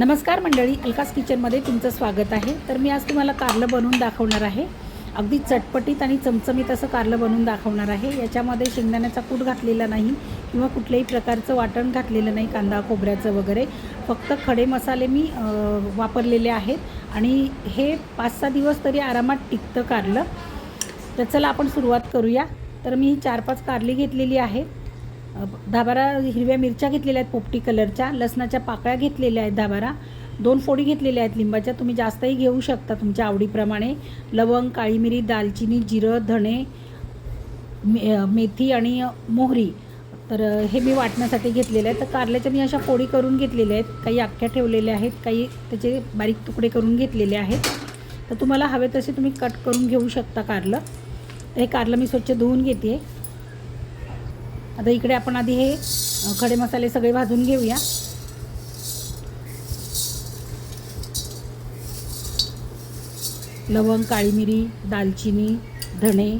नमस्कार मंडळी अलकास किचनमध्ये तुमचं स्वागत आहे. तर मी आज तुम्हाला कारलं बनवून दाखवणार आहे. अगदी चटपटीत आणि चमचमीत असं कारलं बनवून दाखवणार आहे. याच्यामध्ये शेंगदाण्याचा कूट घातलेला नाही किंवा कुठल्याही प्रकारचं वाटण घातलेलं नाही कांदा खोबऱ्याचं वगैरे. फक्त खडे मसाले मी वापरलेले आहेत. आणि हे पाच सहा दिवस तरी आरामात टिकतं कारलं. तर चला आपण सुरुवात करूया. तर मी चार पाच कारली घेतलेली आहेत. दहा बारा हिरव्या मिरच्या घेतलेल्या आहेत पोपटी कलरच्या लसणाच्या पाकळ्या घेतलेल्या आहेत दहा बारा दोन फोडी घेतलेल्या आहेत लिंबाच्या तुम्ही जास्तही घेऊ शकता तुमच्या आवडीप्रमाणे. लवंग काळी मिरी दालचिनी जिरं धणे मे मेथी आणि मोहरी. तर हे मी वाटण्यासाठी घेतलेलं आहे. तर कारल्याच्या मी अशा फोडी करून घेतलेल्या आहेत. काही अख्ख्या ठेवलेल्या आहेत काही त्याचे बारीक तुकडे करून घेतलेले आहेत. तर तुम्हाला हवे तसे तुम्ही कट करून घेऊ शकता कारलं. हे कारलं मी स्वच्छ धुवून घेते आता इकडे आपण आधी हे खडे मसाले सगळे भाजून घेऊया. लवंग काळी मिरी दालचिनी धणे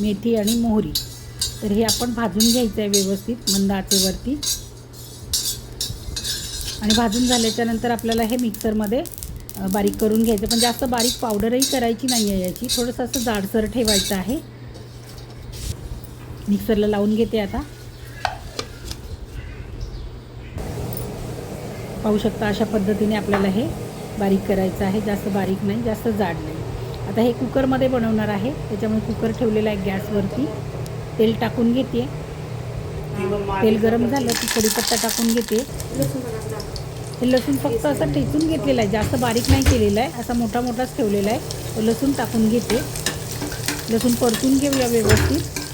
मेथी आणि मोहरी. तर हे आपण भाजून घ्यायचं आहे व्यवस्थित मंद आचेवरती. आणि भाजून झाल्याच्यानंतर आपल्याला हे मिक्सरमध्ये बारीक करून घ्यायचं. पण जास्त बारीक पावडरही करायची नाही आहे याची. थोडंसं असं जाडसर ठेवायचं आहे. मिक्सरला लावून घेते आता. पाहू शकता अशा पद्धतीने आपल्याला हे बारीक करायचं आहे. जास्त बारीक नाही जास्त जाड नाही. आता हे कुकरमध्ये बनवणार आहे. त्याच्यामुळे कुकर ठेवलेला आहे गॅसवरती. तेल टाकून घेते. तेल गरम झालं की कढीपत्ता टाकून घेते. हे लसूण फक्त असं ठेचून घेतलेलं आहे. जास्त बारीक नाही केलेलं आहे. असा मोठा मोठाच ठेवलेला आहे. लसूण टाकून घेते. लसूण परतून घेऊया व्यवस्थित.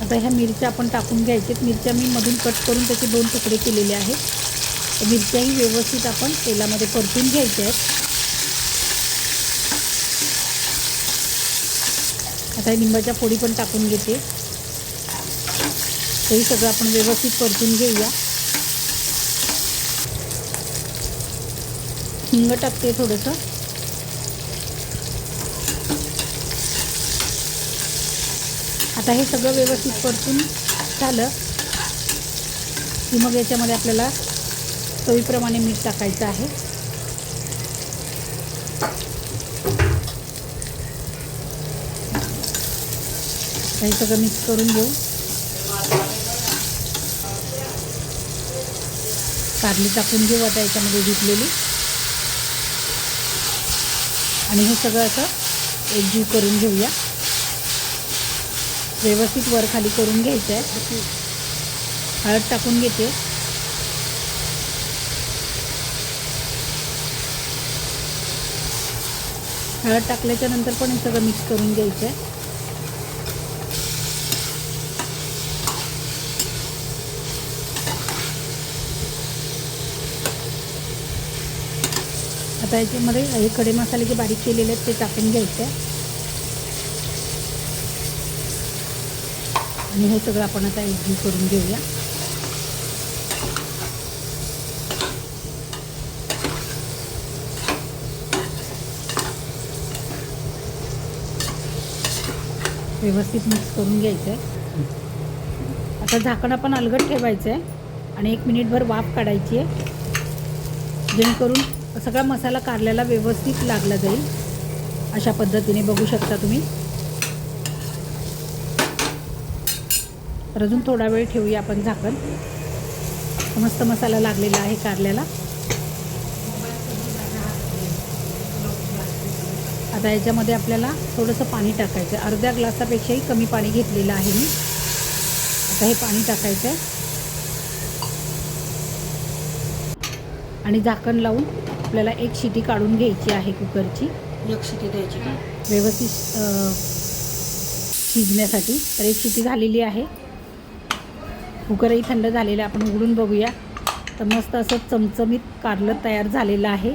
आता ह्या मिरच्या आपण टाकून घ्यायच्यात मिरच्या मी मधून कट करून त्याचे दोन तुकडे केलेले आहेत. तर मिरच्याही व्यवस्थित आपण तेलामध्ये परतून घ्यायच्या आहेत. आता हे लिंबाच्या फोडी पण टाकून घेते. तेही सगळं आपण व्यवस्थित परतून घेऊया. हिंग टाकते थोडंसं. आता हे सगळं व्यवस्थित परतून झालं की मग याच्यामध्ये आपल्याला चवीप्रमाणे मीठ टाकायचं आहे. हे सगळं मिक्स करून घेऊ. कारली टाकून घेऊ आता याच्यामध्ये घेतलेली आणि हे सगळं असं एकजीव करून घेऊया. व्यवस्थित वर खाली करून घ्यायचं आहे हळद टाकून घेते. हळद टाकल्याच्या नंतर पण हे सगळं मिक्स करून घ्यायचं आहे आता याच्यामध्ये हे खडे मसाले जे बारीक केलेले आहेत ते टाकून घ्यायचे. आहे आणि हे सगळं आपण आता एकजीव करून घेऊया. व्यवस्थित मिक्स करून घ्यायचं आहे आता झाकण आपण अलगट ठेवायचं आहे आणि एक मिनिटभर वाफ काढायची आहे जेणेकरून सगळा मसाला कारल्याला व्यवस्थित लागला जाईल. अशा पद्धतीने बघू शकता तुम्ही. तर अजून थोडा वेळ ठेवूया आपण झाकण. मस्त मसाला लागलेला आहे कारल्याला. आता याच्यामध्ये आपल्याला थोडंसं पाणी टाकायचं आहे. अर्ध्या ग्लासापेक्षाही कमी पाणी घेतलेलं आहे मी. आता हे पाणी टाकायचं आहे. आणि झाकण लावून आपल्याला एक शिटी काढून घ्यायची आहे कुकरची. एक शिटी द्यायची व्यवस्थित शिजण्यासाठी. तर एक शिटी झालेली आहे. कुकरही थंड झालेलं आहे. आपण उघडून बघूया. तर मस्त असं चमचमीत कारलं तयार झालेलं आहे.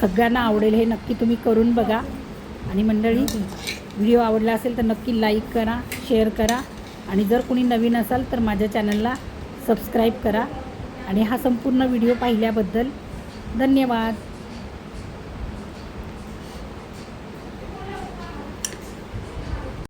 सगळ्यांना आवडेल हे नक्की तुम्ही करून बघा. आणि मंडळी व्हिडिओ आवडला असेल तर नक्की लाईक करा शेअर करा. आणि जर कोणी नवीन असाल तर माझ्या चॅनलला सबस्क्राईब करा. आणि हा संपूर्ण व्हिडिओ पाहिल्याबद्दल धन्यवाद.